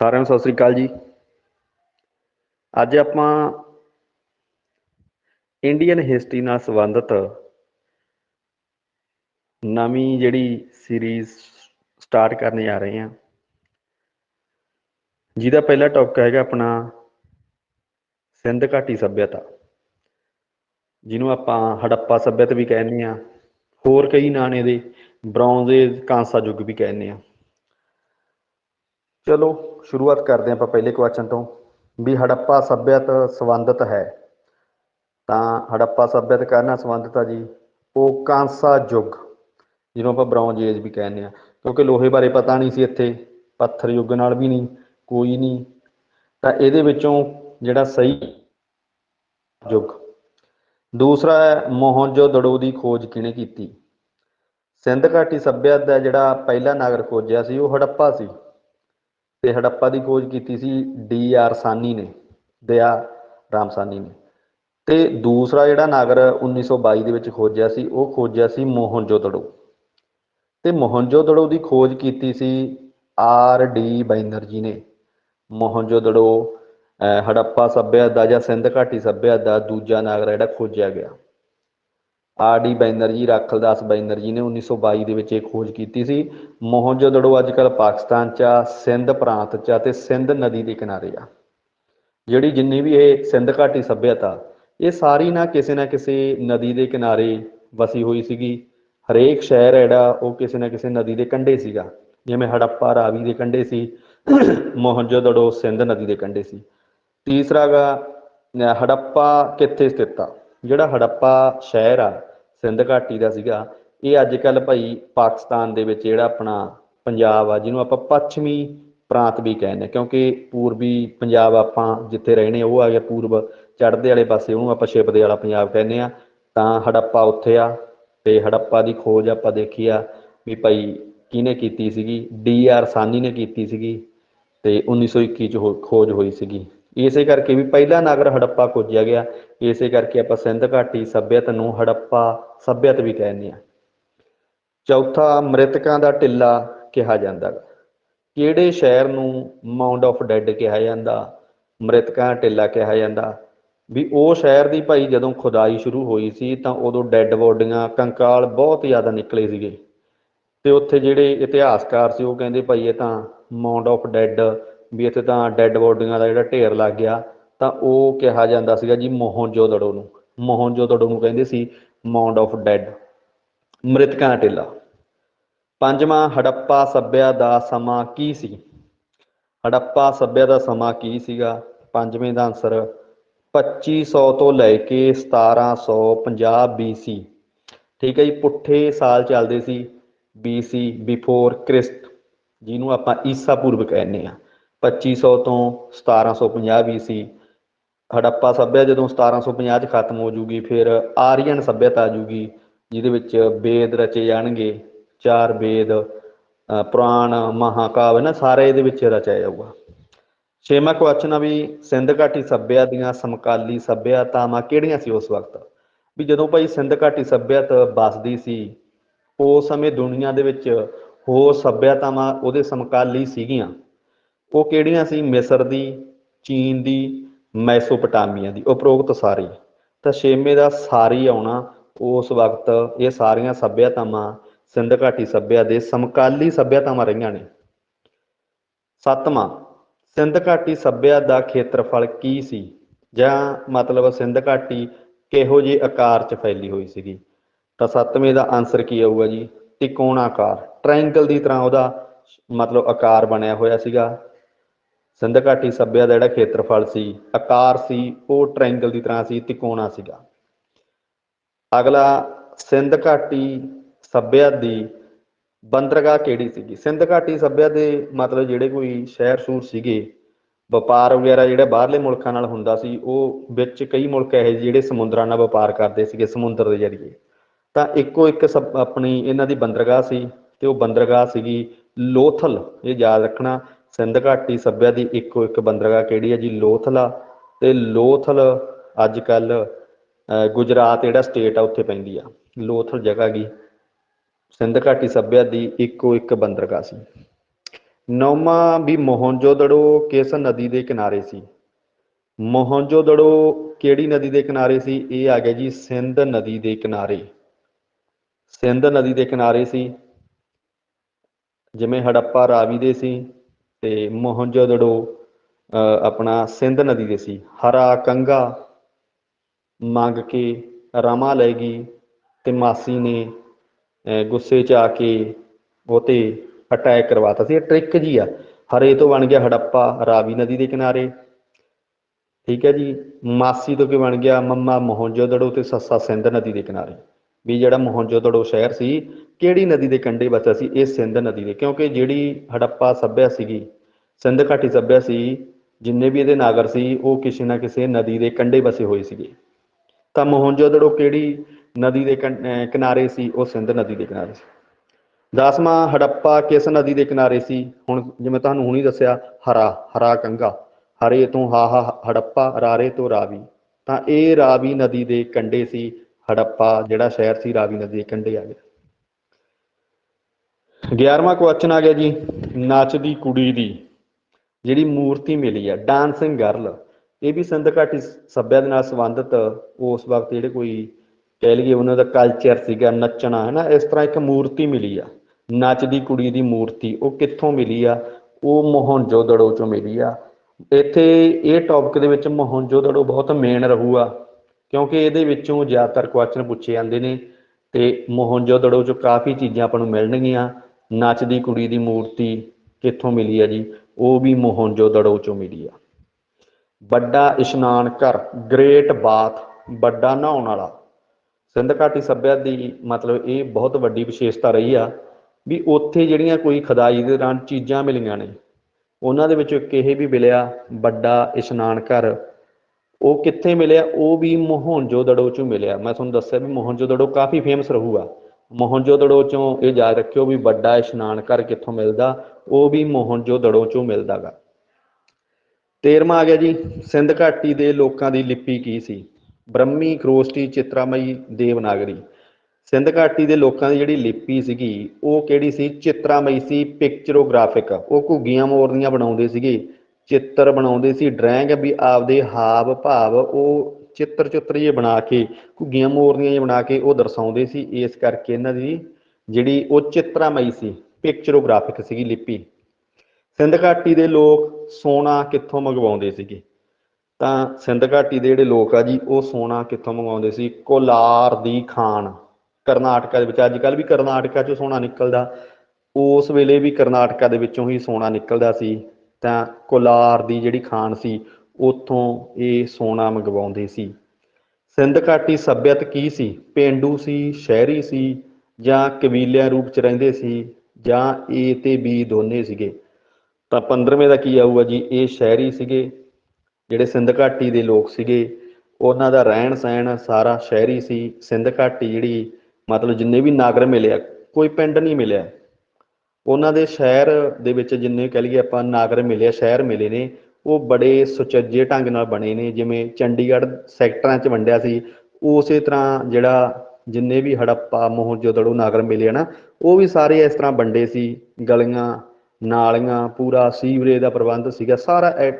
ਸਾਰਿਆਂ ਨੂੰ ਸਤਿ ਸ੍ਰੀ ਅਕਾਲ ਜੀ। ਅੱਜ ਆਪਾਂ ਇੰਡੀਅਨ ਹਿਸਟਰੀ ਨਾਲ ਸੰਬੰਧਿਤ ਨਵੀਂ ਜਿਹੜੀ ਸੀਰੀਜ਼ ਸਟਾਰਟ ਕਰਨ ਜਾ ਰਹੇ ਹਾਂ। ਜਿਹਦਾ ਪਹਿਲਾ ਟੌਪਿਕ ਹੈਗਾ ਆਪਣਾ ਸਿੰਧ ਘਾਟੀ ਸੱਭਿਅਤਾ, ਜਿਹਨੂੰ ਆਪਾਂ ਹੜੱਪਾ ਸੱਭਿਅਤਾ ਵੀ ਕਹਿੰਦੇ ਆ ਹੋਰ ਕਈ ਨਾਂ ਨੇ ਦੇ ਬ੍ਰੌਂਜ਼ ਏਜ ਕਾਂਸਾ ਯੁੱਗ ਵੀ ਕਹਿੰਦੇ ਆ ਚਲੋ ਸ਼ੁਰੂਆਤ ਕਰਦੇ ਹਾਂ ਆਪਾਂ ਪਹਿਲੇ ਕੁਐਸਚਨ ਤੋਂ, ਵੀ ਹੜੱਪਾ ਸੱਭਿਅਤ ਸੰਬੰਧਿਤ ਹੈ। ਤਾਂ ਹੜੱਪਾ ਸੱਭਿਅਤ ਕਰਨਾ ਸੰਬੰਧਿਤ ਆ ਜੀ? ਉਹ ਕਾਂਸਾ ਯੁੱਗ, ਜਿਹਨੂੰ ਆਪਾਂ ਬ੍ਰੌਂਜ਼ ਏਜ ਵੀ ਕਹਿੰਦੇ ਆ ਕਿਉਂਕਿ ਲੋਹੇ ਬਾਰੇ ਪਤਾ ਨਹੀਂ ਸੀ ਇੱਥੇ, ਪੱਥਰ ਯੁੱਗ ਨਾਲ ਵੀ ਨਹੀਂ, ਕੋਈ ਨਹੀਂ। ਤਾਂ ਇਹਦੇ ਵਿੱਚੋਂ ਜਿਹੜਾ ਸਹੀ ਯੁੱਗ। ਦੂਸਰਾ ਹੈ ਮੋਹਨਜੋ ਦੜੋ ਦੀ ਖੋਜ ਕਿਹਨੇ ਕੀਤੀ? ਸਿੰਧ ਘਾਟੀ ਸੱਭਿਅਤਾ ਦਾ ਜਿਹੜਾ ਪਹਿਲਾ ਨਗਰ ਖੋਜਿਆ ਸੀ, ਉਹ ਹੜੱਪਾ ਸੀ। ਤੇ ਹੜੱਪਾ ਦੀ ਖੋਜ ਕੀਤੀ ਸੀ ਡੀ ਆਰ ਸਾਨੀ ਨੇ, ਦਇਆ ਰਾਮ ਸਾਨੀ ਨੇ। ਤੇ ਦੂਸਰਾ ਜਿਹੜਾ ਨਗਰ 1922 ਦੇ ਵਿੱਚ ਖੋਜਿਆ ਸੀ, ਉਹ ਖੋਜਿਆ ਸੀ ਮੋਹਨਜੋਦੜੋ ਤੇ ਮੋਹਨਜੋਦੜੋ ਦੀ ਖੋਜ ਕੀਤੀ ਸੀ ਆਰ ਡੀ ਬੈਨਰਜੀ ਨੇ। ਮੋਹਨਜੋਦੜੋ ਹੜੱਪਾ ਸੱਭਿਅਤਾ ਦਾ ਜਾਂ ਸਿੰਧ ਘਾਟੀ ਸੱਭਿਅਤਾ ਦਾ ਦੂਜਾ ਨਗਰ ਜਿਹੜਾ ਖੋਜਿਆ ਗਿਆ। ਆਰ ਡੀ ਬੈਨਰਜੀ ਰਾਖਲਦਾਸ ਬੈਨਰਜੀ ਨੇ 1922 ਦੇ ਵਿੱਚ ਇਹ ਖੋਜ ਕੀਤੀ ਸੀ। ਮੋਹਨਜੋਦੜੋ ਅੱਜ ਕੱਲ੍ਹ ਪਾਕਿਸਤਾਨ 'ਚ ਆ, ਸਿੰਧ ਪ੍ਰਾਂਤ 'ਚ ਆ ਤੇ ਸਿੰਧ ਨਦੀ ਦੇ ਕਿਨਾਰੇ ਆ। ਜਿਹੜੀ ਜਿੰਨੀ ਵੀ ਇਹ ਸਿੰਧ ਘਾਟੀ ਸੱਭਿਅਤਾ, ਇਹ ਸਾਰੀ ਨਾ ਕਿਸੇ ਨਾ ਕਿਸੇ ਨਦੀ ਦੇ ਕਿਨਾਰੇ ਵਸੀ ਹੋਈ ਸੀਗੀ। ਹਰੇਕ ਸ਼ਹਿਰ ਜਿਹੜਾ, ਉਹ ਕਿਸੇ ਨਾ ਕਿਸੇ ਨਦੀ ਦੇ ਕੰਢੇ ਸੀਗਾ। ਜਿਵੇਂ ਹੜੱਪਾ ਰਾਵੀ ਦੇ ਕੰਢੇ ਸੀ ਮੋਹਨਜੋਦੜੋ ਸਿੰਧ ਨਦੀ ਦੇ ਕੰਢੇ ਸੀ। ਤੀਸਰਾ ਗਾ ਹੜੱਪਾ ਕਿੱਥੇ ਸਥਿਤ ਆ? ਜਿਹੜਾ ਹੜੱਪਾ ਸ਼ਹਿਰ ਆ, ਸਿੰਧ ਘਾਟੀ ਦਾ ਸੀਗਾ, ਇਹ ਅੱਜ ਕੱਲ ਭਾਈ ਪਾਕਿਸਤਾਨ ਦੇ ਵਿੱਚ ਜਿਹੜਾ ਆਪਣਾ ਪੰਜਾਬ ਆ, ਜਿਹਨੂੰ ਆਪਾਂ ਪੱਛਮੀ ਪ੍ਰਾਂਤ ਵੀ ਕਹਿੰਦੇ ਕਿਉਂਕਿ ਪੂਰਬੀ ਪੰਜਾਬ ਆਪਾਂ ਜਿੱਥੇ ਰਹਿਣੇ ਉਹ ਆ ਗਿਆ ਪੂਰਬ, ਚੜ੍ਹਦੇ ਵਾਲੇ ਪਾਸੇ ਉਹਨੂੰ ਆਪਾਂ ਛਿਪਦੇ ਵਾਲਾ ਪੰਜਾਬ ਕਹਿੰਦੇ ਆ, ਤਾਂ ਹੜੱਪਾ ਉੱਥੇ ਆ, ਤੇ ਹੜੱਪਾ ਦੀ ਖੋਜ ਆਪਾਂ ਦੇਖੀ ਆ ਵੀ ਭਾਈ ਕਿਹਨੇ ਕੀਤੀ ਸੀਗੀ? ਡੀ ਆਰ ਸਾਨੀ ਨੇ ਕੀਤੀ ਸੀਗੀ, ਤੇ 1921 ਚ ਹੋ- ਖੋਜ ਹੋਈ ਸੀਗੀ। ਇਸੇ ਕਰਕੇ ਵੀ ਪਹਿਲਾ ਨਗਰ ਹੜੱਪਾ ਖੋਜਿਆ ਗਿਆ। ਇਸੇ ਕਰਕੇ ਆਪਾਂ ਸਿੰਧ ਘਾਟੀ, ਸੱਭਿਅਤ ਨੂੰ ਹੜੱਪਾ, ਸੱਭਿਅਤ ਵੀ ਕਹਿੰਦੇ ਆ ਚੌਥਾ ਮ੍ਰਿਤਕਾਂ ਦਾ ਟਿੱਲਾ ਕਿਹਾ ਜਾਂਦਾ ਗਾ। ਕਿਹੜੇ ਸ਼ਹਿਰ ਨੂੰ ਮਾਉਂਡ ਆਫ ਡੈਡ ਕਿਹਾ ਜਾਂਦਾ, ਮ੍ਰਿਤਕਾਂ ਦਾ ਟਿੱਲਾ ਕਿਹਾ ਜਾਂਦਾ? ਵੀ ਉਹ ਸ਼ਹਿਰ ਦੀ ਭਾਈ ਜਦੋਂ ਖੁਦਾਈ ਸ਼ੁਰੂ ਹੋਈ ਸੀ ਤਾਂ ਉਦੋਂ ਡੈੱਡ ਬੋਡੀਆਂ, ਕੰਕਾਲ ਬਹੁਤ ਜ਼ਿਆਦਾ ਨਿਕਲੇ ਸੀਗੇ। ਤੇ ਉੱਥੇ ਜਿਹੜੇ ਇਤਿਹਾਸਕਾਰ ਸੀ ਉਹ ਕਹਿੰਦੇ ਭਾਈ ਇਹ ਤਾਂ ਮਾਉਂਡ ਆਫ ਡੈਡ ਵੀ ਇੱਥੇ ਤਾਂ ਡੈੱਡ ਬੋਡੀਆਂ ਦਾ ਜਿਹੜਾ ਢੇਰ ਲੱਗ ਗਿਆ, ਤਾਂ ਉਹ ਕਿਹਾ ਜਾਂਦਾ ਸੀਗਾ ਜੀ ਮੋਹਨਜੋਦੜੋ ਨੂੰ। ਮੋਹਨਜੋਦੜੋ ਨੂੰ ਕਹਿੰਦੇ ਸੀ ਮਾਉਂਡ ਆਫ ਡੈੱਡ ਮ੍ਰਿਤਕਾਂ ਦਾ ਟਿੱਲਾ। ਪੰਜਵਾਂ, ਹੜੱਪਾ ਸੱਭਿਆ ਦਾ ਸਮਾਂ ਕੀ ਸੀ? ਹੜੱਪਾ ਸੱਭਿਆ ਦਾ ਸਮਾਂ ਕੀ ਸੀਗਾ? ਪੰਜਵੇਂ ਦਾ ਆਨਸਰ 2500 ਤੋਂ ਲੈ ਕੇ 1750 BC ਠੀਕ ਹੈ ਜੀ, ਪੁੱਠੇ ਸਾਲ ਚੱਲਦੇ ਸੀ BC ਬਿਫੋਰ ਕ੍ਰਿਸਟ ਜਿਹਨੂੰ ਆਪਾਂ ਈਸਾ ਪੂਰਵ ਕਹਿੰਦੇ ਆ 2500 ਤੋਂ 1750 BC ਹੜੱਪਾ ਸੱਭਿਆ ਜਦੋਂ 1750 ਚ ਖਤਮ ਹੋ ਜੂਗੀ, ਫਿਰ ਆਰੀਅਨ ਸੱਭਿਅਤਾ ਆ ਜੂਗੀ, ਜਿਹਦੇ ਵਿੱਚ ਵੇਦ ਰਚੇ ਜਾਣਗੇ। ਚਾਰ ਵੇਦ ਪੁਰਾਣ, ਮਹਾਕਾਵ, ਨਾ ਸਾਰੇ ਇਹਦੇ ਵਿੱਚ ਰਚਿਆ ਜਾਊਗਾ। ਛੇਵਾਂ ਕੁਐਸਚਨ ਆ ਵੀ ਸਿੰਧ ਘਾਟੀ ਸੱਭਿਆ ਦੀਆਂ, ਸਮਕਾਲੀ ਸੱਭਿਅਤਾਵਾਂ ਕਿਹੜੀਆਂ ਸੀ ਉਸ ਵਕਤ? ਵੀ ਜਦੋਂ ਭਾਈ ਸਿੰਧ ਘਾਟੀ ਸੱਭਿਅਤ ਬਸਦੀ ਸੀ, ਉਸ ਸਮੇਂ ਦੁਨੀਆ ਦੇ ਵਿੱਚ ਹੋਰ ਸੱਭਿਅਤਾਵਾਂ ਉਹਦੇ ਸਮਕਾਲੀ ਸੀਗੀਆਂ। ਉਹ ਕਿਹੜੀਆਂ ਸੀ? ਮਿਸਰ ਦੀ, ਚੀਨ ਦੀ, ਮੈਸੋਪਟਾਮੀਆ ਦੀ। ਉਪਰੋਕਤ ਸਾਰੀ। ਤਾਂ ਛੇਵੇਂ ਦਾ ਸਾਰੀ ਆਉਣਾ, ਉਸ ਵਕਤ ਇਹ ਸਾਰੀਆਂ ਸੱਭਿਅਤਾਵਾਂ ਸਿੰਧ ਘਾਟੀ ਸੱਭਿਆ ਦੇ ਸਮਕਾਲੀ ਸੱਭਿਆਤਾਵਾਂ ਰਹੀਆਂ ਨੇ। ਸੱਤਵਾਂ ਸਿੰਧ ਘਾਟੀ ਸੱਭਿਆ ਦਾ ਖੇਤਰਫਲ ਕੀ ਸੀ? ਜਾਂ ਮਤਲਬ ਸਿੰਧ ਘਾਟੀ ਕਿਹੋ ਜਿਹੇ ਆਕਾਰ 'ਚ ਫੈਲੀ ਹੋਈ ਸੀਗੀ? ਤਾਂ ਸੱਤਵੇਂ ਦਾ ਆਨਸਰ ਕੀ ਆਊਗਾ ਜੀ? ਤਿਕੋਣਾਕਾਰ। ਟ੍ਰਾਇੰਗਲ ਦੀ ਤਰ੍ਹਾਂ ਉਹਦਾ ਮਤਲਬ ਆਕਾਰ ਬਣਿਆ ਹੋਇਆ ਸੀਗਾ। ਸਿੰਧ ਘਾਟੀ ਸੱਭਿਆ ਦਾ ਜਿਹੜਾ ਖੇਤਰਫਲ ਸੀ, ਆਕਾਰ ਸੀ, ਉਹ ਟ੍ਰਾਇੰਗਲ ਦੀ ਤਰ੍ਹਾਂ ਸੀ ਤਿਕੋਣਾ ਸੀਗਾ। ਅਗਲਾ ਸਿੰਧ ਘਾਟੀ ਸੱਭਿਆ ਦੀ ਬੰਦਰਗਾਹ ਕਿਹੜੀ ਸੀਗੀ? ਸਿੰਧ ਘਾਟੀ ਸੱਭਿਆ ਦੇ ਮਤਲਬ ਜਿਹੜੇ ਕੋਈ ਸ਼ਹਿਰ ਸ਼ੂਰ ਸੀਗੇ, ਵਪਾਰ ਵਗੈਰਾ ਜਿਹੜਾ ਬਾਹਰਲੇ ਮੁਲਕਾਂ ਨਾਲ ਹੁੰਦਾ ਸੀ, ਉਹ ਵਿੱਚ ਕਈ ਮੁਲਕ ਇਹੋ ਜਿਹੇ ਜਿਹੜੇ ਸਮੁੰਦਰਾਂ ਨਾਲ ਵਪਾਰ ਕਰਦੇ ਸੀਗੇ, ਸਮੁੰਦਰ ਦੇ ਜ਼ਰੀਏ। ਤਾਂ ਇੱਕੋ ਇੱਕ ਸਭ ਆਪਣੀ ਇਹਨਾਂ ਦੀ ਬੰਦਰਗਾਹ ਸੀ ਤੇ ਉਹ ਬੰਦਰਗਾਹ ਸੀਗੀ ਲੋਥਲ, ਇਹ ਯਾਦ ਰੱਖਣਾ। ਸਿੰਧ ਘਾਟੀ ਸੱਭਿਆ ਦੀ ਇੱਕੋ ਇੱਕ ਬੰਦਰਗਾਹ ਕਿਹੜੀ ਹੈ ਜੀ? ਲੋਥਲਾ। ਆ ਤੇ ਲੋਥਲ ਅੱਜ ਕੱਲ ਗੁਜਰਾਤ ਜਿਹੜਾ ਸਟੇਟ ਆ, ਉੱਥੇ ਪੈਂਦੀ ਆ। ਲੋਥਲ ਜਗ੍ਹਾ ਗੀ ਸਿੰਧ ਘਾਟੀ ਸੱਭਿਆ ਦੀ ਇੱਕੋ ਇੱਕ ਬੰਦਰਗਾਹ ਸੀ। ਨੌਵਾਂ ਵੀ ਮੋਹਨਜੋਦੜੋ ਕਿਸ ਨਦੀ ਦੇ ਕਿਨਾਰੇ ਸੀ? ਮੋਹਨਜੋਦੜੋ ਕਿਹੜੀ ਨਦੀ ਦੇ ਕਿਨਾਰੇ ਸੀ? ਇਹ ਆ ਗਿਆ ਜੀ ਸਿੰਧ ਨਦੀ ਦੇ ਕਿਨਾਰੇ। ਸਿੰਧ ਨਦੀ ਦੇ ਕਿਨਾਰੇ ਸੀ। ਜਿਵੇਂ ਹੜੱਪਾ ਰਾਵੀ ਦੇ ਸੀ। ਤੇ ਮੋਹਨਜੋਦੜੋ ਆਪਣਾ ਸਿੰਧ ਨਦੀ ਦੇ ਸੀ। ਹਰਾ ਕੰਗਾ ਮੰਗ ਕੇ ਰਮਾ ਲੈ ਗਈ ਤੇ ਮਾਸੀ ਨੇ ਗੁੱਸੇ 'ਚ ਆ ਕੇ ਉਹ ਤੇ ਅਟੈਕ ਕਰਵਾਤਾ ਸੀ। ਇਹ ਟ੍ਰਿਕ ਜੀ ਆ। ਹਰੇ ਤੋਂ ਬਣ ਗਿਆ ਹੜੱਪਾ ਰਾਵੀ ਨਦੀ ਦੇ ਕਿਨਾਰੇ। ਠੀਕ ਹੈ ਜੀ। ਮਾਸੀ ਤੋਂ ਕੀ ਬਣ ਗਿਆ? ਮੰਮਾ ਮੋਹਨਜੋਦੜੋ ਤੇ ਸੱਸਾ ਸਿੰਧ ਨਦੀ ਦੇ ਕਿਨਾਰੇ। ਵੀ ਜਿਹੜਾ ਮੋਹਨਜੋਦੜੋ ਸ਼ਹਿਰ ਸੀ, ਕਿਹੜੀ ਨਦੀ ਦੇ ਕੰਢੇ ਵਸਿਆ ਸੀ, ਇਹ ਸਿੰਧ ਨਦੀ ਦੇ, ਕਿਉਂਕਿ ਜਿਹੜੀ ਹੜੱਪਾ ਸੱਭਿਆ ਸੀਗੀ, ਸਿੰਧ ਘਾਟੀ ਸੱਭਿਆ ਸੀ, ਜਿੰਨੇ ਵੀ ਇਹਦੇ ਨਾਗਰ ਸੀ, ਉਹ ਕਿਸੇ ਨਾ ਕਿਸੇ ਨਦੀ ਦੇ ਕੰਢੇ ਵਸੇ ਹੋਏ ਸੀਗੇ। ਤਾਂ ਮੋਹਨਜੋਦੜੋ ਕਿਹੜੀ ਨਦੀ ਦੇ ਕੰ- ਕਿਨਾਰੇ ਸੀ, ਉਹ ਸਿੰਧ ਨਦੀ ਦੇ ਕਿਨਾਰੇ ਸੀ। ਦਸਵਾਂ ਹੜੱਪਾ ਕਿਸ ਨਦੀ ਦੇ ਕਿਨਾਰੇ ਸੀ? ਹੁਣ ਜਿਵੇਂ ਤੁਹਾਨੂੰ ਹੁਣੀ ਦੱਸਿਆ, ਹਰਾ ਹਰਾ ਕੰਗਾ ਹਰੇ ਤੋਂ ਹਾ ਹਾ ਹੜੱਪਾ, ਰਾਰੇ ਤੋਂ ਰਾਵੀ। ਤਾਂ ਇਹ ਰਾਵੀ ਨਦੀ ਦੇ ਕੰਢੇ ਸੀ ਹੜੱਪਾ ਜਿਹੜਾ ਸ਼ਹਿਰ ਸੀ ਰਾਵੀ ਨਦੀ ਦੇ ਕੰਢੇ ਆ ਗਿਆ। 11ਵਾਂ ਕੁਐਸਚਨ ਆ ਗਿਆ ਜੀ, ਨੱਚਦੀ ਕੁੜੀ ਦੀ ਜਿਹੜੀ ਮੂਰਤੀ ਮਿਲੀ ਆ ਡਾਂਸਿੰਗ ਗਰਲ ਇਹ ਵੀ ਸਿੰਧ ਘਾਟੀ ਸੱਭਿਆ ਦੇ ਨਾਲ ਸੰਬੰਧਿਤ, ਉਸ ਵਕਤ ਜਿਹੜੇ ਕੋਈ ਕਹਿ ਲਈਏ ਉਹਨਾਂ ਦਾ ਕਲਚਰ ਸੀਗਾ, ਨੱਚਣਾ ਹੈ ਨਾ ਇਸ ਤਰ੍ਹਾਂ ਇੱਕ ਮੂਰਤੀ ਮਿਲੀ ਆ। ਨੱਚਦੀ ਕੁੜੀ ਦੀ ਮੂਰਤੀ, ਉਹ ਕਿੱਥੋਂ ਮਿਲੀ ਆ? ਉਹ ਮੋਹਨਜੋਦੜੋ ਚੋਂ ਮਿਲੀ ਆ। ਇੱਥੇ ਇਹ ਟੌਪਿਕ ਦੇ ਵਿੱਚ ਮੋਹਨਜੋਦੜੋ ਬਹੁਤ ਮੇਨ ਰਹੂਗਾ ਕਿਉਂਕਿ ਇਹਦੇ ਵਿੱਚੋਂ ਜ਼ਿਆਦਾਤਰ ਕੁਐਸਚਨ ਪੁੱਛੇ ਜਾਂਦੇ ਨੇ ਤੇ ਮੋਹਨਜੋਦੜੋ ਚੋਂ ਕਾਫੀ ਚੀਜ਼ਾਂ ਆਪਾਂ ਨੂੰ ਮਿਲਣਗੀਆਂ। ਨੱਚਦੀ ਕੁੜੀ ਦੀ ਮੂਰਤੀ ਕਿੱਥੋਂ ਮਿਲੀ ਆ ਜੀ? ਉਹ ਵੀ ਮੋਹਨਜੋਦੜੋ ਚੋਂ ਮਿਲੀ ਆ। ਵੱਡਾ ਇਸ਼ਨਾਨ ਘਰ ਗ੍ਰੇਟ ਬਾਥ ਵੱਡਾ ਨਹਾਉਣ ਵਾਲਾ। ਸਿੰਧ ਘਾਟੀ ਸੱਭਿਆ ਦੀ ਮਤਲਬ ਇਹ ਬਹੁਤ ਵੱਡੀ ਵਿਸ਼ੇਸ਼ਤਾ ਰਹੀ ਆ ਵੀ ਉੱਥੇ ਜਿਹੜੀਆਂ ਕੋਈ ਖਦਾਈ ਦੇ ਦੌਰਾਨ ਚੀਜ਼ਾਂ ਮਿਲੀਆਂ ਨੇ, ਉਹਨਾਂ ਦੇ ਵਿੱਚੋਂ ਇੱਕ ਇਹ ਵੀ ਮਿਲਿਆ, ਵੱਡਾ ਇਸ਼ਨਾਨ ਘਰ ਉਹ ਕਿੱਥੇ ਮਿਲਿਆ? ਉਹ ਵੀ ਮੋਹਨਜੋਦੜੋ ਚੋਂ ਮਿਲਿਆ। ਮੈਂ ਤੁਹਾਨੂੰ ਦੱਸਿਆ ਵੀ ਮੋਹਨਜੋਦੜੋ ਕਾਫੀ ਫੇਮਸ ਰਹੂਗਾ। ਮੋਹਨਜੋਦੜੋ ਚੋਂ ਇਹ ਯਾਦ ਰੱਖਿਓ ਵੀ ਵੱਡਾ ਇਸ਼ਨਾਨ ਘਰ ਕਿੱਥੋਂ ਮਿਲਦਾ, ਉਹ ਵੀ ਮੋਹਨਜੋਦੜੋ ਚੋਂ ਮਿਲਦਾਗਾ। 13ਵਾਂ ਆ ਗਿਆ ਜੀ, ਸਿੰਧ ਘਾਟੀ ਦੇ ਲੋਕਾਂ ਦੀ ਲਿਪੀ ਕੀ ਸੀ? ਬ੍ਰਹਮੀ ਖਰੋਸਟੀ ਚਿਤਰਾਮਈ ਦੇਵਨਾਗਰੀ। ਸਿੰਧ ਘਾਟੀ ਦੇ ਲੋਕਾਂ ਦੀ ਜਿਹੜੀ ਲਿਪੀ ਸੀਗੀ, ਉਹ ਕਿਹੜੀ ਸੀ? ਚਿਤਰਾਮਈ ਸੀ ਪਿਕਚਰੋਗ੍ਰਾਫਿਕ ਉਹ ਘੁੱਗੀਆਂ ਮੋਰਨੀਆਂ ਬਣਾਉਂਦੇ ਸੀਗੇ। ਚਿੱਤਰ ਬਣਾਉਂਦੇ ਸੀ, ਡਰਾਇੰਗ ਵੀ ਆਪਦੇ ਹਾਵ ਭਾਵ ਉਹ ਚਿੱਤਰ ਚੁੱਤਰ ਜੇ ਬਣਾ ਕੇ, ਘੁੱਗੀਆਂ ਮੋਰਨੀਆਂ ਜੇ ਬਣਾ ਕੇ ਉਹ ਦਰਸਾਉਂਦੇ ਸੀ, ਇਸ ਕਰਕੇ ਇਹਨਾਂ ਦੀ ਜਿਹੜੀ ਉਹ ਚਿਤਰਾਮਈ ਸੀ, ਪਿਕਚਰੋਗ੍ਰਾਫਿਕ ਸੀਗੀ ਲਿਪੀ। ਸਿੰਧ ਘਾਟੀ ਦੇ ਲੋਕ ਸੋਨਾ ਕਿੱਥੋਂ ਮੰਗਵਾਉਂਦੇ ਸੀਗੇ? ਤਾਂ ਸਿੰਧ ਘਾਟੀ ਦੇ ਜਿਹੜੇ ਲੋਕ ਆ ਜੀ, ਉਹ ਸੋਨਾ ਕਿੱਥੋਂ ਮੰਗਵਾਉਂਦੇ ਸੀ? ਕੋਲਾਰ ਦੀ ਖਾਨ ਕਰਨਾਟਕਾ ਦੇ ਵਿੱਚ ਅੱਜ ਕੱਲ ਵੀ ਕਰਨਾਟਕਾ ਚੋਂ ਸੋਨਾ ਨਿਕਲਦਾ। ਉਸ ਵੇਲੇ ਵੀ ਕਰਨਾਟਕਾ ਦੇ ਵਿੱਚੋਂ ਹੀ ਸੋਨਾ ਨਿਕਲਦਾ ਸੀ। ਤਾਂ ਕੋਲਾਰ ਦੀ ਜਿਹੜੀ ਖਾਨ ਸੀ, ਉੱਥੋਂ ਇਹ ਸੋਨਾ ਮੰਗਵਾਉਂਦੇ ਸੀ। ਸਿੰਧ ਘਾਟੀ ਸੱਭਿਅਤ ਕੀ ਸੀ? ਪੇਂਡੂ ਸੀ, ਸ਼ਹਿਰੀ ਸੀ ਜਾਂ ਕਬੀਲਿਆਂ ਰੂਪ ਚ ਰਹਿੰਦੇ ਸੀ ਜਾਂ ਏ ਤੇ ਬੀ ਦੋਨੇ ਸੀਗੇ? ਤਾਂ 15ਵੇਂ ਦਾ ਕੀ ਆਊਗਾ ਜੀ? ਇਹ ਸ਼ਹਿਰੀ ਸੀਗੇ, ਜਿਹੜੇ ਸਿੰਧ ਘਾਟੀ ਦੇ ਲੋਕ ਸੀਗੇ। ਉਹਨਾਂ ਦਾ ਰਹਿਣ ਸਹਿਣ ਸਾਰਾ ਸ਼ਹਿਰੀ ਸੀ। ਸਿੰਧ ਘਾਟੀ ਜਿਹੜੀ ਮਤਲਬ ਜਿੰਨੇ ਵੀ ਨਾਗਰ ਮਿਲਿਆ, ਕੋਈ ਪਿੰਡ ਨਹੀਂ ਮਿਲਿਆ। ਉਹਨਾਂ ਦੇ ਸ਼ਹਿਰ ਦੇ ਵਿੱਚ ਜਿੰਨੇ ਕਹਿ ਲਈਏ ਆਪਾਂ ਨਾਗਰ ਮਿਲੇ ਸ਼ਹਿਰ ਮਿਲੇ ਨੇ, ਉਹ ਬੜੇ ਸੁਚੱਜੇ ਢੰਗ ਨਾਲ ਬਣੇ ਨੇ, ਜਿਵੇਂ ਚੰਡੀਗੜ੍ਹ ਸੈਕਟਰਾਂ 'ਚ ਵੰਡਿਆ ਸੀ, ਉਸੇ ਤਰ੍ਹਾਂ ਜਿਹੜਾ ਜਿੰਨੇ ਵੀ ਹੜੱਪਾ ਮੋਹਨਜੋਦੜੋ ਨਾਗਰ ਮਿਲੇ ਆ ਨਾ, ਉਹ ਵੀ ਸਾਰੇ ਇਸ ਤਰ੍ਹਾਂ ਵੰਡੇ ਸੀ, ਗਲੀਆਂ, ਨਾਲੀਆਂ, ਪੂਰਾ ਸੀਵਰੇਜ ਦਾ ਪ੍ਰਬੰਧ ਸੀਗਾ, ਸਾਰਾ ਐ-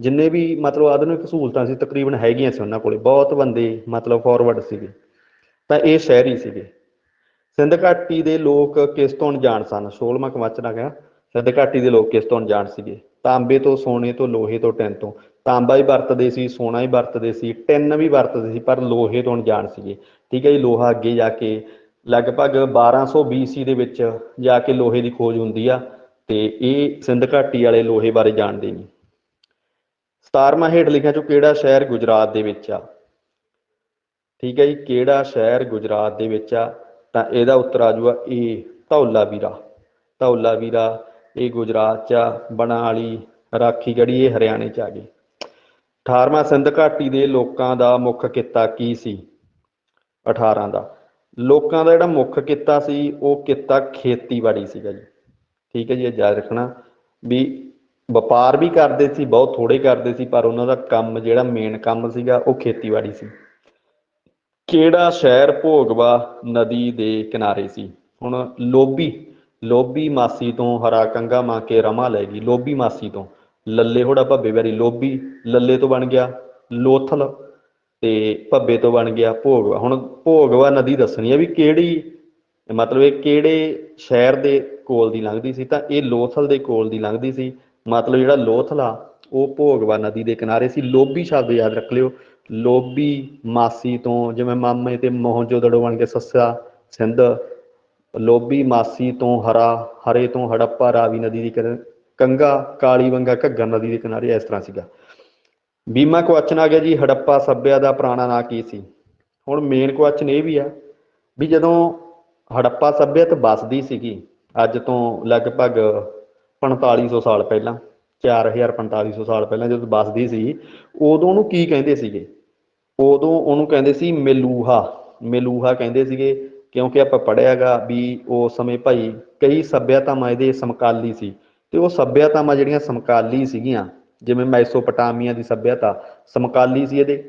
ਜਿੰਨੇ ਵੀ ਮਤਲਬ ਆਧੁਨਿਕ ਸਹੂਲਤਾਂ ਸੀ, ਤਕਰੀਬਨ ਹੈਗੀਆਂ ਸੀ ਉਹਨਾਂ ਕੋਲੇ, ਬਹੁਤ ਬੰਦੇ ਮਤਲਬ ਫਾਰਵਰਡ ਸੀਗੇ, ਤਾਂ ਇਹ ਸ਼ਹਿਰੀ ਸੀਗੇ। ਸਿੰਧ ਘਾਟੀ ਦੇ ਲੋਕ ਕਿਸ ਤੋਂ ਅਣਜਾਣ ਸਨ? 16ਵਾਂ ਕਮਾਚਨਾ ਆ ਗਿਆ। ਸਿੰਧ ਘਾਟੀ ਦੇ ਲੋਕ ਕਿਸ ਤੋਂ ਅਣਜਾਣ ਸੀਗੇ? ਤਾਂਬੇ ਤੋਂ, ਸੋਨੇ ਤੋਂ, ਲੋਹੇ ਤੋਂ, ਟਿਨ ਤੋਂ। ਤਾਂਬਾ ਹੀ ਵਰਤਦੇ ਸੀ, ਸੋਨਾ ਹੀ ਵਰਤਦੇ ਸੀ, ਟਿਨ ਵੀ ਵਰਤਦੇ ਸੀ, ਪਰ ਲੋਹੇ ਤੋਂ ਅਣਜਾਣ ਸੀਗੇ। ਠੀਕ ਹੈ ਜੀ, ਲੋਹਾ ਅੱਗੇ ਜਾ ਕੇ ਲਗਭਗ 1200 BC ਦੇ ਵਿੱਚ ਜਾ ਕੇ ਲੋਹੇ ਦੀ ਖੋਜ ਹੁੰਦੀ ਆ ਤੇ ਇਹ ਸਿੰਧ ਘਾਟੀ ਵਾਲੇ ਲੋਹੇ ਬਾਰੇ ਜਾਣਦੇ ਨਹੀਂ। 17ਵਾਂ ਹੇਠ ਲਿਖਿਆ ਚੋਂ ਕਿਹੜਾ ਸ਼ਹਿਰ ਗੁਜਰਾਤ ਦੇ ਵਿੱਚ ਆ? ਠੀਕ ਹੈ ਜੀ, ਕਿਹੜਾ ਸ਼ਹਿਰ ਗੁਜਰਾਤ ਦੇ ਵਿੱਚ ਆ? ਤਾਂ ਇਹਦਾ ਉੱਤਰ ਆ ਜਾਊਗਾ ਇਹ ਧੌਲਾ ਵੀਰਾ। ਧੌਲਾ ਵੀਰਾ, ਇਹ ਗੁਜਰਾਤ ਚ ਆ ਬਣਾਲੀ ਰਾਖੀ ਜਿਹੜੀ ਇਹ ਹਰਿਆਣੇ ਚ ਆ ਗਈ 18ਵਾਂ ਸਿੰਧ ਘਾਟੀ ਦੇ ਲੋਕਾਂ ਦਾ ਮੁੱਖ ਕਿੱਤਾ ਕੀ ਸੀ? 18 ਦਾ। ਲੋਕਾਂ ਦਾ ਜਿਹੜਾ ਮੁੱਖ ਕਿੱਤਾ ਸੀ, ਉਹ ਕਿੱਤਾ ਖੇਤੀਬਾੜੀ ਸੀਗਾ ਜੀ। ਠੀਕ ਹੈ ਜੀ, ਇਹ ਯਾਦ ਰੱਖਣਾ। ਵੀ ਵਪਾਰ ਵੀ ਕਰਦੇ ਸੀ, ਬਹੁਤ ਥੋੜੇ ਕਰਦੇ ਸੀ, ਪਰ ਉਹਨਾਂ ਦਾ ਕੰਮ ਜਿਹੜਾ ਮੇਨ ਕੰਮ ਸੀਗਾ, ਉਹ ਖੇਤੀਬਾੜੀ ਸੀ। ਕਿਹੜਾ ਸ਼ਹਿਰ ਭੋਗਵਾ ਨਦੀ ਦੇ ਕਿਨਾਰੇ ਸੀ? ਹੁਣ ਲੋਬੀ ਲੋਭੀ ਮਾਸੀ ਤੋਂ ਹਰਾ ਕੰਗਾ ਮਾਂ ਕੇ ਰਮਾ ਲੈ ਗਈ, ਲੋਭੀ ਮਾਸੀ ਤੋਂ। ਲੱਲੇ ਹੋੜਾ ਭੱਬੇ ਵਾਰੀ ਲੋਭੀ, ਲੱਲੇ ਤੋਂ ਬਣ ਗਿਆ ਲੋਥਲ ਤੇ ਭੱਬੇ ਤੋਂ ਬਣ ਗਿਆ ਭੋਗਵਾ। ਹੁਣ ਭੋਗਵਾ ਨਦੀ ਦੱਸਣੀ ਹੈ ਵੀ ਕਿਹੜੀ, ਮਤਲਬ ਇਹ ਕਿਹੜੇ ਸ਼ਹਿਰ ਦੇ ਕੋਲ ਦੀ ਲੰਘਦੀ ਸੀ? ਤਾਂ ਇਹ ਲੋਥਲ ਦੇ ਕੋਲ ਦੀ ਲੰਘਦੀ ਸੀ। ਮਤਲਬ ਜਿਹੜਾ ਲੋਥਲਾ ਉਹ ਭੋਗਵਾ ਨਦੀ ਦੇ ਕਿਨਾਰੇ ਸੀ। ਲੋਭੀ ਸ਼ਬਦ ਯਾਦ ਰੱਖ ਲਿਓ। ਲੋਭੀ ਮਾਸੀ ਤੋਂ, ਜਿਵੇਂ ਮਾਮੇ ਤੇ ਮੋਹਨਜੋਦੜੋ ਬਣ ਕੇ ਸੱਸਾ ਸਿੰਧ, ਲੋਭੀ ਮਾਸੀ ਤੋਂ ਹਰਾ, ਹਰੇ ਤੋਂ ਹੜੱਪਾ, ਰਾਵੀ ਨਦੀ ਦੀ ਕਿਨ- ਕੰਗਾ, ਕਾਲੀ ਵੰਗਾ, ਘੱਗਰ ਨਦੀ ਦੇ ਕਿਨਾਰੇ ਇਸ ਤਰ੍ਹਾਂ ਸੀਗਾ। ਬੀਮਾ ਕੁਐਸਚਨ ਆ ਗਿਆ ਜੀ, ਹੜੱਪਾ ਸੱਭਿਆ ਦਾ ਪੁਰਾਣਾ ਨਾਂ ਕੀ ਸੀ? ਹੁਣ ਮੇਨ ਕੁਐਸਚਨ ਇਹ ਵੀ ਆ ਵੀ ਜਦੋਂ ਹੜੱਪਾ ਸੱਭਿਅਤ ਬਸਦੀ ਸੀਗੀ, ਅੱਜ ਤੋਂ ਲਗਭਗ 4500 ਸਾਲ ਪਹਿਲਾਂ 4000 4500 ਸਾਲ ਪਹਿਲਾਂ ਜਦੋਂ ਬਸਦੀ ਸੀ, ਉਦੋਂ ਨੂੰ ਕੀ ਕਹਿੰਦੇ ਸੀਗੇ? ਉਦੋਂ ਉਹਨੂੰ ਕਹਿੰਦੇ ਸੀ ਮੇਲੂਹਾ। ਮੇਲੂਹਾ ਕਹਿੰਦੇ ਸੀਗੇ ਕਿਉਂਕਿ ਆਪਾਂ ਪੜਿਆਗਾ ਵੀ ਉਸ ਸਮੇਂ ਭਾਈ ਕਈ ਸੱਭਿਆਤਾਵਾਂ ਇਹਦੇ ਸਮਕਾਲੀ ਸੀ ਤੇ ਉਹ ਸੱਭਿਆਤਾਵਾਂ ਜਿਹੜੀਆਂ ਸਮਕਾਲੀ ਸੀਗੀਆਂ, ਜਿਵੇਂ ਮੈਸੋਪਟਾਮੀਆ ਦੀ ਸੱਭਿਅਤਾ ਸਮਕਾਲੀ ਸੀ ਇਹਦੇ।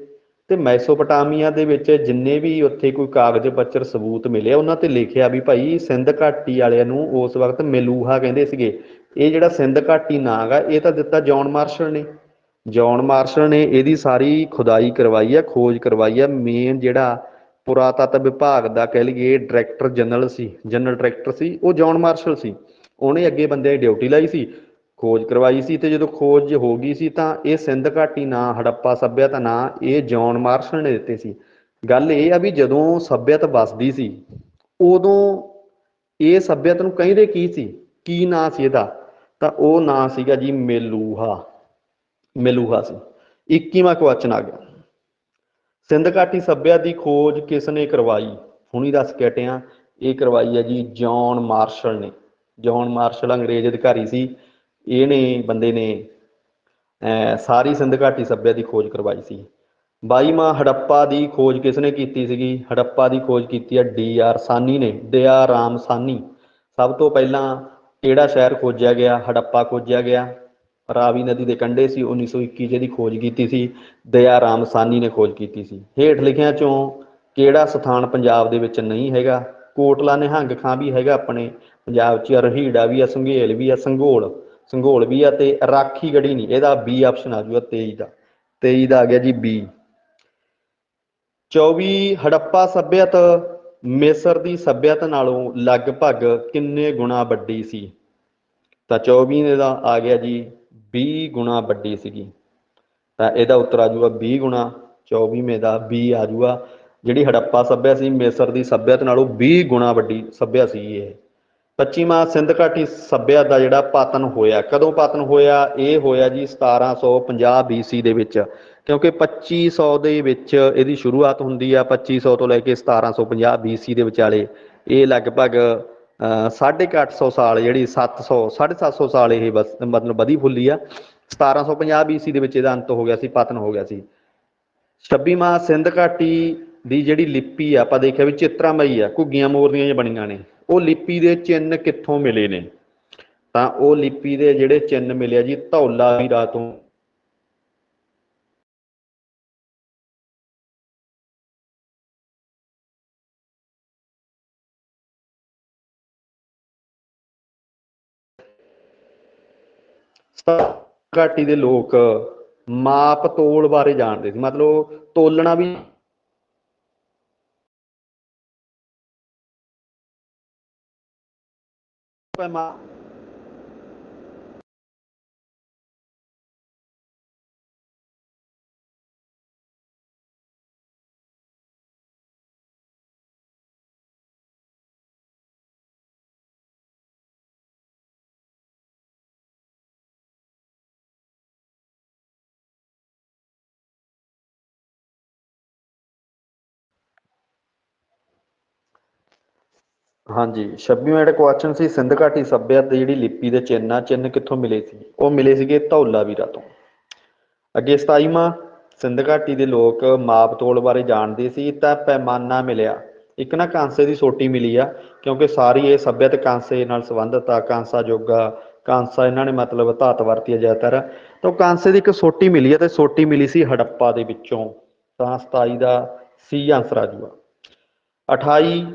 ਤੇ ਮੈਸੋਪਟਾਮੀਆ ਦੇ ਵਿੱਚ ਜਿੰਨੇ ਵੀ ਉੱਥੇ ਕੋਈ ਕਾਗਜ਼, ਪੱਤਰ, ਸਬੂਤ ਮਿਲੇ, ਉਹਨਾਂ ਤੇ ਲਿਖਿਆ ਵੀ ਭਾਈ ਸਿੰਧ ਘਾਟੀ ਵਾਲਿਆਂ ਨੂੰ ਉਸ ਵਕਤ ਮੇਲੂਹਾ ਕਹਿੰਦੇ ਸੀਗੇ। ਇਹ ਜਿਹੜਾ ਸਿੰਧ ਘਾਟੀ ਨਾਂ ਗਾ ਇਹ ਤਾਂ ਦਿੱਤਾ ਜੌਨ ਮਾਰਸ਼ਲ ਨੇ। ਜੌਨ ਮਾਰਸ਼ਲ ਨੇ ਇਹਦੀ ਸਾਰੀ ਖੁਦਾਈ ਕਰਵਾਈ ਹੈ ਖੋਜ ਕਰਵਾਈ ਹੈ ਮੇਨ ਜਿਹੜਾ ਪੁਰਾਤੱਤ ਵਿਭਾਗ ਦਾ ਕਹਿ ਲਈਏ ਡਾਇਰੈਕਟਰ ਜਨਰਲ ਸੀ ਜਨਰਲ ਡਾਇਰੈਕਟਰ ਸੀ, ਉਹ ਜੌਨ ਮਾਰਸ਼ਲ ਸੀ। ਉਹਨੇ ਅੱਗੇ ਬੰਦੇ ਦੀ ਡਿਊਟੀ ਲਾਈ ਸੀ, ਖੋਜ ਕਰਵਾਈ ਸੀ ਤੇ ਜਦੋਂ ਖੋਜ ਹੋ ਗਈ ਸੀ ਤਾਂ ਇਹ ਸਿੰਧ ਘਾਟੀ ਨਾਂ, ਹੜੱਪਾ ਸੱਭਿਅਤਾ ਨਾਂ, ਇਹ ਜੌਨ ਮਾਰਸ਼ਲ ਨੇ ਦਿੱਤੇ ਸੀ। ਗੱਲ ਇਹ ਆ ਵੀ ਜਦੋਂ ਸੱਭਿਅਤਾ ਵਸਦੀ ਸੀ, ਉਦੋਂ ਇਹ ਸੱਭਿਅਤਾ ਨੂੰ ਕਹਿੰਦੇ ਕੀ ਸੀ? ਕੀ ਨਾਂ ਸੀ ਇਹਦਾ? ਤਾਂ ਉਹ ਨਾਂ ਸੀਗਾ ਜੀ ਮੇਲੂਹਾ। ਮਿਲੂਹਾ ਸੀ। 21ਵਾਂ ਕੁਐਸਚਨ ਆ ਗਿਆ। ਸਿੰਧ ਘਾਟੀ ਸੱਭਿਆ ਦੀ ਖੋਜ ਕਿਸ ਨੇ ਕਰਵਾਈ? ਹੁਣੀ ਦੱਸ ਕੇ ਹਟਿਆ, ਇਹ ਕਰਵਾਈ ਹੈ ਜੀ ਜੌਨ ਮਾਰਸ਼ਲ ਨੇ। ਜੌਨ ਮਾਰਸ਼ਲ ਅੰਗਰੇਜ਼ ਅਧਿਕਾਰੀ ਸੀ। ਇਹਨੇ ਬੰਦੇ ਨੇ, ਅਹ, ਸਾਰੀ ਸਿੰਧ ਘਾਟੀ ਸੱਭਿਆ ਦੀ ਖੋਜ ਕਰਵਾਈ ਸੀ। ਬਾਈਵਾਂ ਹੜੱਪਾ ਦੀ ਖੋਜ ਕਿਸ ਨੇ ਕੀਤੀ ਸੀਗੀ? ਹੜੱਪਾ ਦੀ ਖੋਜ ਕੀਤੀ ਹੈ ਡੀ ਆਰ ਸਾਨੀ ਨੇ ਦਿਆ ਰਾਮ ਸਾਨੀ। ਸਭ ਤੋਂ ਪਹਿਲਾਂ ਕਿਹੜਾ ਸ਼ਹਿਰ ਖੋਜਿਆ ਗਿਆ? ਹੜੱਪਾ ਖੋਜਿਆ ਗਿਆ। ਰਾਵੀ ਨਦੀ ਦੇ ਕੰਢੇ ਸੀ 1921 ਜਿਹਦੀ ਖੋਜ ਕੀਤੀ ਸੀ ਦਇਆ ਰਾਮ ਸਾਨੀ ਨੇ ਖੋਜ ਕੀਤੀ ਸੀ। ਹੇਠ ਲਿਖਿਆਂ ਚੋਂ ਕਿਹੜਾ ਸਥਾਨ ਪੰਜਾਬ ਦੇ ਵਿੱਚ ਨਹੀਂ ਹੈਗਾ? ਕੋਟਲਾ ਨਿਹੰਗ ਖਾਂ ਵੀ ਹੈਗਾ ਆਪਣੇ, ਪੰਜਾਬ 'ਚ ਰਹੀੜਾ ਵੀ ਆ, ਸੰਘੇਲ ਵੀ ਆ, ਸੰਘੋਲ ਸੰਘੋਲ ਵੀ ਆ ਤੇ ਰਾਖੀ ਗੜੀ ਨਹੀਂ, ਇਹਦਾ ਬੀ ਆਪਸ਼ਨ ਆ ਜੂਗਾ 23 ਦਾ। 23 ਦਾ ਆ ਗਿਆ ਜੀ ਬੀ 24 ਹੜੱਪਾ ਸੱਭਿਅਤ, ਮਿਸਰ ਦੀ ਸੱਭਿਅਤਾ ਨਾਲੋਂ ਲਗਭਗ ਕਿੰਨੇ ਗੁਣਾ ਵੱਡੀ ਸੀ? ਤਾਂ 24 ਦਾ ਆ ਗਿਆ ਜੀ 20 ਗੁਣਾ ਵੱਡੀ ਸੀਗੀ। ਤਾਂ ਇਹਦਾ ਉੱਤਰ ਆ ਜਾਊਗਾ 20 ਗੁਣਾ 24ਵੇਂ ਦਾ 20 ਆ ਜਾਊਗਾ। ਜਿਹੜੀ ਹੜੱਪਾ ਸੱਭਿਆ ਸੀ, ਮੇਸਰ ਦੀ ਸੱਭਿਅਤਾ ਨਾਲੋਂ 20 ਗੁਣਾ ਵੱਡੀ ਸੱਭਿਆ ਸੀ ਇਹ। 25ਵਾਂ ਸਿੰਧ ਘਾਟੀ ਸੱਭਿਆ ਦਾ ਜਿਹੜਾ ਪਤਨ ਹੋਇਆ, ਕਦੋਂ ਪਤਨ ਹੋਇਆ? ਇਹ ਹੋਇਆ ਜੀ 1750 BC ਦੇ ਵਿੱਚ। ਕਿਉਂਕਿ 2500 ਦੇ ਵਿੱਚ ਇਹਦੀ ਸ਼ੁਰੂਆਤ ਹੁੰਦੀ ਆ 2500 ਤੋਂ ਲੈ ਕੇ 1750 BC ਦੇ ਵਿਚਾਲੇ। ਇਹ ਲਗਭਗ ਅਹ, ਸਾਢੇ ਕੁ ਅੱਠ ਸੌ ਸਾਲ ਜਿਹੜੀ 700 750 ਸਾਲ ਇਹ ਬਸ ਮਤਲਬ ਵਧੀ ਫੁੱਲੀ ਆ। 1750 BC ਦੇ ਵਿੱਚ ਇਹਦਾ ਅੰਤ ਹੋ ਗਿਆ ਸੀ ਪਤਨ ਹੋ ਗਿਆ ਸੀ। 26ਵਾਂ ਸਿੰਧ ਘਾਟੀ ਦੀ ਜਿਹੜੀ ਲਿਪੀ ਆ ਆਪਾਂ ਦੇਖਿਆ ਵੀ ਚਿੱਤਰਾਮਈ ਆ ਘੁੱਗੀਆਂ ਮੋਰਨੀਆਂ ਜਿਹੀਆਂ ਬਣੀਆਂ ਨੇ ਉਹ ਲਿਪੀ ਦੇ ਚਿੰਨ ਕਿੱਥੋਂ ਮਿਲੇ ਨੇ? ਤਾਂ ਉਹ ਲਿਪੀ ਦੇ ਜਿਹੜੇ ਚਿੰਨ ਮਿਲਿਆ ਜੀ ਧੌਲਾ ਵੀਰਾ ਤੋਂ ਘਾਟੀ ਦੇ ਲੋਕ ਮਾਪ ਤੋਲ ਬਾਰੇ ਜਾਣਦੇ ਸੀ। ਮਤਲਬ ਤੋਲਣਾ ਵੀ ਪੈਮਾ ਹਾਂਜੀ 26ਵਾਂ ਜਿਹੜਾ ਕੁਐਸਚਨ ਸੀ ਸਿੰਧ ਘਾਟੀ ਸੱਭਿਅਤਾ ਦੀ ਜਿਹੜੀ ਲਿਪੀ ਦੇ ਚਿੰਨ੍ਹ ਆ, ਚਿੰਨ੍ਹ ਕਿੱਥੋਂ ਮਿਲੇ ਸੀ? ਉਹ ਮਿਲੇ ਸੀਗੇ ਧੌਲਾ ਵੀਰਾ ਤੋਂ। ਅੱਗੇ 27ਵਾਂ ਸਿੰਧ ਘਾਟੀ ਦੇ ਲੋਕ ਮਾਪ ਤੋਲ ਬਾਰੇ ਜਾਣਦੇ ਸੀ, ਤਾਂ ਪੈਮਾਨਾ ਮਿਲਿਆ। ਇੱਕ ਨਾ ਕਾਂਸੇ ਦੀ ਸੋਟੀ ਮਿਲੀ ਆ, ਕਿਉਂਕਿ ਸਾਰੀ ਇਹ ਸੱਭਿਅਤ ਕਾਂਸੇ ਨਾਲ ਸੰਬੰਧਿਤ ਆ, ਕਾਂਸਾ ਜੋਗਾ, ਕਾਂਸਾ ਇਹਨਾਂ ਨੇ ਮਤਲਬ ਧਾਤ ਵਰਤੀ ਆ ਜ਼ਿਆਦਾਤਰ। ਤਾਂ ਉਹ ਕਾਂਸੇ ਦੀ ਇੱਕ ਸੋਟੀ ਮਿਲੀ ਆ, ਤੇ ਸੋਟੀ ਮਿਲੀ ਸੀ ਹੜੱਪਾ ਦੇ ਵਿੱਚੋਂ। ਤਾਂ 27 ਦਾ ਸੀ ਆਨਸਰ ਆ ਜੂਗਾ। 28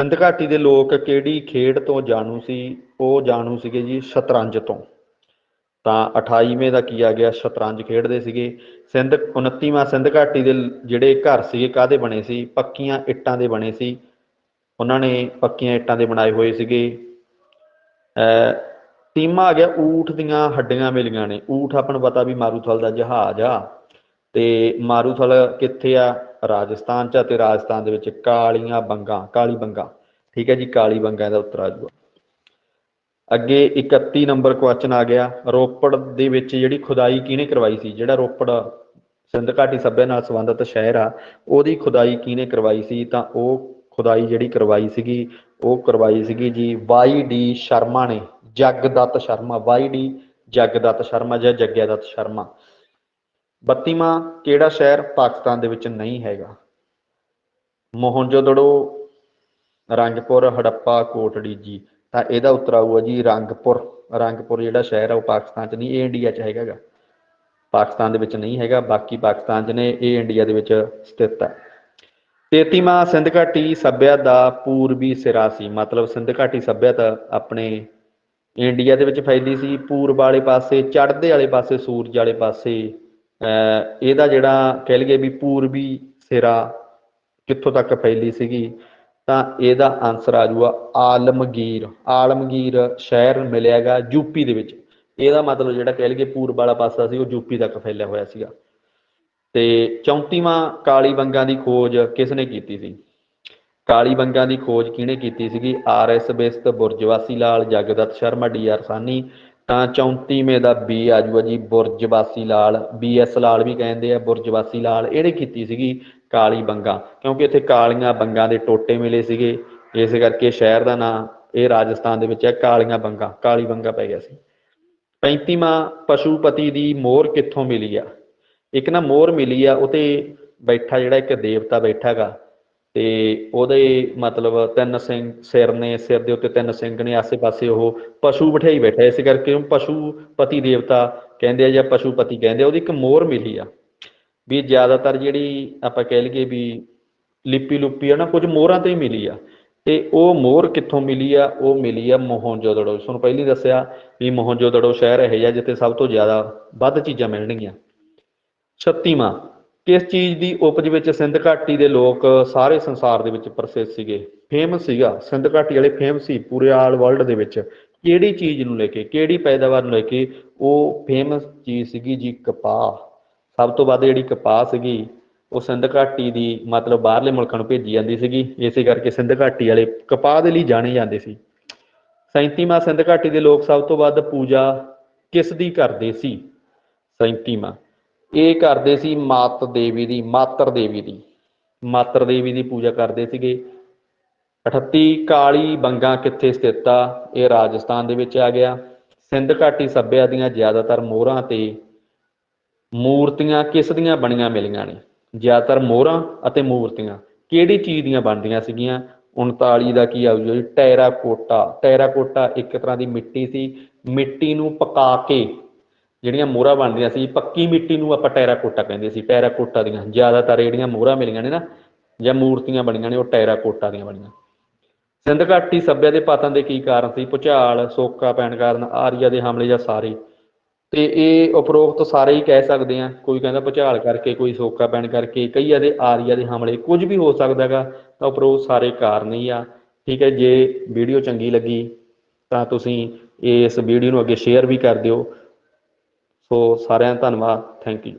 ਸਿੰਧ ਘਾਟੀ ਦੇ ਲੋਕ ਕਿਹੜੀ ਖੇਡ ਤੋਂ ਜਾਣੂ ਸੀ? ਉਹ ਜਾਣੂ ਸੀਗੇ ਜੀ ਸ਼ਤਰੰਜ ਤੋਂ। ਤਾਂ 28ਵੇਂ ਦਾ ਕੀ ਆ ਗਿਆ? ਸ਼ਤਰੰਜ ਖੇਡਦੇ ਸੀਗੇ। ਸਿੰਧ 29ਵਾਂ ਸਿੰਧ ਘਾਟੀ ਦੇ ਜਿਹੜੇ ਘਰ ਸੀਗੇ ਕਾਦੇ ਬਣੇ ਸੀ? ਪੱਕੀਆਂ ਇੱਟਾਂ ਦੇ ਬਣੇ ਸੀ। ਉਹਨਾਂ ਨੇ ਪੱਕੀਆਂ ਇੱਟਾਂ ਦੇ ਬਣਾਏ ਹੋਏ ਸੀਗੇ। ਅ ਤੀਮਾ ਆ ਗਿਆ, ਊਠ ਦੀਆਂ ਹੱਡੀਆਂ ਮਿਲੀਆਂ ਨੇ। ਊਠ ਆਪਾਂ ਨੂੰ ਪਤਾ ਵੀ ਮਾਰੂਥਲ ਦਾ ਜਹਾਜ਼ ਆ। ਤੇ ਮਾਰੂਥਲ ਕਿੱਥੇ ਆ? ਰਾਜਸਥਾਨ ਚ ਅਤੇ ਰਾਜਸਥਾਨ ਦੇ ਵਿੱਚ ਕਾਲੀਆਂ ਬੰਗਾ, ਕਾਲੀ ਬੰਗਾ। ਠੀਕ ਹੈ ਜੀ, ਕਾਲੀ ਬੰਗਾ ਦਾ ਉੱਤਰ ਆ ਜੂਗਾ ਅੱਗੇ 31 ਨੰਬਰ ਕੁਐਸਚਨ ਆ ਗਿਆ। ਰੋਪੜ ਦੇ ਵਿੱਚ ਜਿਹੜੀ ਖੁਦਾਈ ਕਿਹਨੇ ਕਰਵਾਈ ਸੀ? ਜਿਹੜਾ ਰੋਪੜ ਸਿੰਧ ਘਾਟੀ ਸੱਭਿਆ ਨਾਲ ਸੰਬੰਧਿਤ ਸ਼ਹਿਰ ਆ, ਉਹਦੀ ਖੁਦਾਈ ਕਿਹਨੇ ਕਰਵਾਈ ਸੀ? ਤਾਂ ਉਹ ਖੁਦਾਈ ਜਿਹੜੀ ਕਰਵਾਈ ਸੀਗੀ, ਉਹ ਕਰਵਾਈ ਸੀਗੀ ਜੀ ਵਾਈ ਡੀ ਸ਼ਰਮਾ ਨੇ, ਜਗਦੱਤ ਸ਼ਰਮਾ। ਵਾਈ ਡੀ ਜਗਦੱਤ ਸ਼ਰਮਾ ਜਾਂ ਜਗਿਆਦੱਤ ਸ਼ਰਮਾ। 32ਵਾਂ ਕਿਹੜਾ ਸ਼ਹਿਰ ਪਾਕਿਸਤਾਨ ਦੇ ਵਿੱਚ ਨਹੀਂ ਹੈਗਾ? ਮੋਹਨਜੋਦੜੋ, ਰੰਗਪੁਰ, ਹੜੱਪਾ, ਕੋਟੜੀ ਜੀ। ਤਾਂ ਇਹਦਾ ਉੱਤਰ ਆਊਗਾ ਜੀ ਰੰਗਪੁਰ। ਰੰਗਪੁਰ ਜਿਹੜਾ ਸ਼ਹਿਰ ਆ ਉਹ ਪਾਕਿਸਤਾਨ 'ਚ ਨਹੀਂ, ਇਹ ਇੰਡੀਆ 'ਚ ਹੈਗਾ ਪਾਕਿਸਤਾਨ ਦੇ ਵਿੱਚ ਨਹੀਂ ਹੈਗਾ, ਬਾਕੀ ਪਾਕਿਸਤਾਨ 'ਚ ਨੇ, ਇਹ ਇੰਡੀਆ ਦੇ ਵਿੱਚ ਸਥਿਤ ਹੈ 33ਵਾਂ ਸਿੰਧ ਘਾਟੀ ਸੱਭਿਆ ਦਾ ਪੂਰਬੀ ਸਿਰਾ ਸੀ। ਮਤਲਬ ਸਿੰਧ ਘਾਟੀ ਸੱਭਿਅਤਾ ਆਪਣੇ ਇੰਡੀਆ ਦੇ ਵਿੱਚ ਫੈਲੀ ਸੀ। ਪੂਰਬ ਵਾਲੇ ਪਾਸੇ, ਚੜ੍ਹਦੇ ਵਾਲੇ ਪਾਸੇ, ਸੂਰਜ ਵਾਲੇ ਪਾਸੇ ਇਹਦਾ ਜਿਹੜਾ ਕਹਿ ਲਈਏ ਵੀ ਪੂਰਬੀ ਸਿਰਾ ਕਿੱਥੋਂ ਤੱਕ ਫੈਲੀ ਸੀਗੀ, ਤਾਂ ਇਹਦਾ ਆਨਸਰ ਆ ਜੂਗਾ ਆਲਮਗੀਰ। ਆਲਮਗੀਰ ਸ਼ਹਿਰ ਮਿਲਿਆਗਾ ਯੂਪੀ ਦੇ ਵਿੱਚ। ਇਹਦਾ ਮਤਲਬ ਜਿਹੜਾ ਕਹਿ ਲਈਏ ਪੂਰਬ ਵਾਲਾ ਪਾਸਾ ਸੀ, ਉਹ ਯੂਪੀ ਤੱਕ ਫੈਲਿਆ ਹੋਇਆ ਸੀਗਾ। ਤੇ 34ਵਾਂ ਕਾਲੀ ਬੰਗਾਂ ਦੀ ਖੋਜ ਕਿਸ ਨੇ ਕੀਤੀ ਸੀ? ਕਾਲੀ ਬੰਗਾਂ ਦੀ ਖੋਜ ਕਿਹਨੇ ਕੀਤੀ ਸੀਗੀ? R S Bisht Burjwasi Lal, Jagdatt Sharma, D R Sahni. ਤਾਂ 34ਵੇਂ ਦਾ ਬੀ ਆ ਜਾਊਗਾ ਜੀ ਬੁਰਜਵਾਸੀ ਲਾਲ। ਬੀ ਐਸ ਲਾਲ ਵੀ ਕਹਿੰਦੇ ਆ ਬੁਰਜਵਾਸੀ ਲਾਲ। ਇਹਨੇ ਕੀਤੀ ਸੀਗੀ ਕਾਲੀ ਬੰਗਾ, ਕਿਉਂਕਿ ਇੱਥੇ ਕਾਲੀਆਂ ਬੰਗਾਂ ਦੇ ਟੋਟੇ ਮਿਲੇ ਸੀਗੇ। ਇਸ ਕਰਕੇ ਸ਼ਹਿਰ ਦਾ ਨਾਂ ਇਹ ਰਾਜਸਥਾਨ ਦੇ ਵਿੱਚ ਹੈ, ਕਾਲੀਆਂ ਬੰਗਾ। ਕਾਲੀ ਬੰਗਾ ਪੈ ਗਿਆ ਸੀ। 35ਵਾਂ ਪਸ਼ੂਪਤੀ ਦੀ ਮੋਹਰ ਕਿੱਥੋਂ ਮਿਲੀ ਆ? ਇੱਕ ਨਾ ਮੋਹਰ ਮਿਲੀ ਆ ਉਤੇ ਬੈਠਾ ਜਿਹੜਾ ਇੱਕ ਦੇਵਤਾ ਬੈਠਾਗਾ ਤੇ ਉਹਦੇ ਮਤਲਬ ਤਿੰਨ ਸਿੰਘ ਸਿਰ ਨੇ, ਸਿਰ ਦੇ ਉੱਤੇ ਤਿੰਨ ਸਿੰਘ ਨੇ, ਆਸੇ-ਪਾਸੇ ਉਹ ਪਸ਼ੂ ਬਿਠਾਈ ਬੈਠਾ, ਇਸ ਕਰਕੇ ਪਸ਼ੂ ਪਤੀ ਦੇਵਤਾ ਕਹਿੰਦੇ ਆ ਜਾਂ ਪਸ਼ੂ ਪਤੀ ਕਹਿੰਦੇ ਆ, ਉਹਦੀ ਇੱਕ ਮੋਹਰ ਮਿਲੀ ਆ। ਵੀ ਜ਼ਿਆਦਾਤਰ ਜਿਹੜੀ ਆਪਾਂ ਕਹਿ ਲਈਏ ਵੀ ਲਿਪੀ ਲੁਪੀ ਆ ਨਾ, ਕੁਝ ਮੋਹਰਾਂ ਤੇ ਹੀ ਮਿਲੀ ਆ। ਤੇ ਉਹ ਮੋਹਰ ਕਿੱਥੋਂ ਮਿਲੀ ਆ? ਉਹ ਮਿਲੀ ਆ ਮੋਹਨਜੋਦੜੋ। ਤੁਹਾਨੂੰ ਪਹਿਲਾਂ ਹੀ ਦੱਸਿਆ ਵੀ ਮੋਹਨਜੋਦੜੋ ਸ਼ਹਿਰ ਇਹ ਜਿਹਾ, ਜਿੱਥੇ ਸਭ ਤੋਂ ਜ਼ਿਆਦਾ ਵੱਧ ਚੀਜ਼ਾਂ ਮਿਲਣਗੀਆਂ। 36ਵਾਂ ਇਸ ਚੀਜ਼ ਦੀ ਉਪਜ ਵਿੱਚ ਸਿੰਧ ਘਾਟੀ ਦੇ ਲੋਕ ਸਾਰੇ ਸੰਸਾਰ ਦੇ ਵਿੱਚ ਪ੍ਰਸਿੱਧ ਸੀਗੇ। ਫੇਮਸ ਸੀਗਾ। ਸਿੰਧ ਘਾਟੀ ਵਾਲੇ ਫੇਮਸ ਸੀ ਪੂਰੇ ਆਲ ਵਰਲਡ ਦੇ ਵਿੱਚ। ਕਿਹੜੀ ਚੀਜ਼ ਨੂੰ ਲੈ ਕੇ, ਕਿਹੜੀ ਪੈਦਾਵਾਰ ਨੂੰ ਲੈ ਕੇ ਉਹ ਫੇਮਸ ਚੀਜ਼ ਸੀਗੀ ਜੀ ਕਪਾਹ। ਸਭ ਤੋਂ ਵੱਧ ਜਿਹੜੀ ਕਪਾਹ ਸੀਗੀ, ਉਹ ਸਿੰਧ ਘਾਟੀ ਦੀ ਮਤਲਬ ਬਾਹਰਲੇ ਮੁਲਕਾਂ ਨੂੰ ਭੇਜੀ ਜਾਂਦੀ ਸੀਗੀ। ਇਸੇ ਕਰਕੇ ਸਿੰਧ ਘਾਟੀ ਵਾਲੇ ਕਪਾਹ ਦੇ ਲਈ ਜਾਣੇ ਜਾਂਦੇ ਸੀ। 37ਵਾਂ ਸਿੰਧ ਘਾਟੀ ਦੇ ਲੋਕ ਸਭ ਤੋਂ ਵੱਧ ਪੂਜਾ ਕਿਸ ਦੀ ਕਰਦੇ ਸੀ? 37ਵਾਂ ਇਹ ਕਰਦੇ ਸੀ ਮਾਤ ਦੇਵੀ ਦੀ, ਮਾਤਰ ਦੇਵੀ ਦੀ। ਮਾਤਰ ਦੇਵੀ ਦੀ ਪੂਜਾ ਕਰਦੇ ਸੀਗੇ। 38 ਕਾਲੀ ਬੰਗਾ ਕਿੱਥੇ ਸਥਿਤ ਆ? ਇਹ ਰਾਜਸਥਾਨ ਦੇ ਵਿੱਚ ਆ ਗਿਆ। ਸਿੰਧ ਘਾਟੀ ਸੱਭਿਆ ਦੀਆਂ ਜ਼ਿਆਦਾਤਰ ਮੋਹਰਾਂ ਤੇ ਮੂਰਤੀਆਂ ਕਿਸ ਦੀਆਂ ਬਣੀਆਂ ਮਿਲੀਆਂ ਨੇ? ਜ਼ਿਆਦਾਤਰ ਮੋਹਰਾਂ ਅਤੇ ਮੂਰਤੀਆਂ। ਕਿਹੜੀ ਚੀਜ਼ ਦੀਆਂ ਬਣਦੀਆਂ ਸੀਗੀਆਂ? 39 ਦਾ ਕੀ ਆਊਗਾ ਜੀ? ਟੈਰਾਕੋਟਾ। ਟੈਰਾਕੋਟਾ ਇੱਕ ਤਰ੍ਹਾਂ ਦੀ ਮਿੱਟੀ ਸੀ। ਮਿੱਟੀ ਨੂੰ ਪਕਾ ਕੇ ਜਿਹੜੀਆਂ ਮੋਹਰਾਂ ਬਣਦੀਆਂ ਸੀ, ਪੱਕੀ ਮਿੱਟੀ ਨੂੰ ਆਪਾਂ ਟੈਰਾਕੋਟਾ ਕਹਿੰਦੇ ਸੀ, ਟੈਰਾਕੋਟਾ ਦੀਆਂ। ਜ਼ਿਆਦਾਤਰ ਜਿਹੜੀਆਂ ਮੋਹਰਾਂ ਮਿਲੀਆਂ ਨੇ ਨਾ, ਜਾਂ ਮੂਰਤੀਆਂ ਬਣੀਆਂ ਨੇ, ਉਹ ਟੈਰਾਕੋਟਾ ਦੀਆਂ ਬਣੀਆਂ। ਸਿੰਧ ਘਾਟੀ ਸੱਭਿਆ ਦੇ ਪਾਤਾਂ ਦੇ ਕੀ ਕਾਰਨ ਸੀ? ਭੁਚਾਲ, ਸੋਕਾ ਪੈਣ ਕਾਰਨ, ਆਰੀਆ ਦੇ ਹਮਲੇ ਜਾਂ ਸਾਰੇ। ਤੇ ਇਹ ਉਪਰੋਕਤ ਸਾਰੇ ਹੀ ਕਹਿ ਸਕਦੇ ਆ। ਕੋਈ ਕਹਿੰਦਾ ਭੁਚਾਲ ਕਰਕੇ, ਕੋਈ ਸੋਕਾ ਪੈਣ ਕਰਕੇ ਕਈ ਦੇ ਆਰੀਆ ਦੇ ਹਮਲੇ, ਕੁਝ ਵੀ ਹੋ ਸਕਦਾਗਾ ਤਾਂ ਉਪਰੋਕਤ ਸਾਰੇ ਕਾਰਨ ਹੀ ਆ। ਠੀਕ ਹੈ, ਜੇ ਵੀਡੀਓ ਚੰਗੀ ਲੱਗੀ, ਤਾਂ ਤੁਸੀਂ ਇਸ ਵੀਡੀਓ ਨੂੰ ਅੱਗੇ ਸ਼ੇਅਰ ਵੀ ਕਰ ਦਿਓ। ਸੋ ਸਾਰਿਆਂ ਦਾ ਧੰਨਵਾਦ ਥੈਂਕ ਯੂ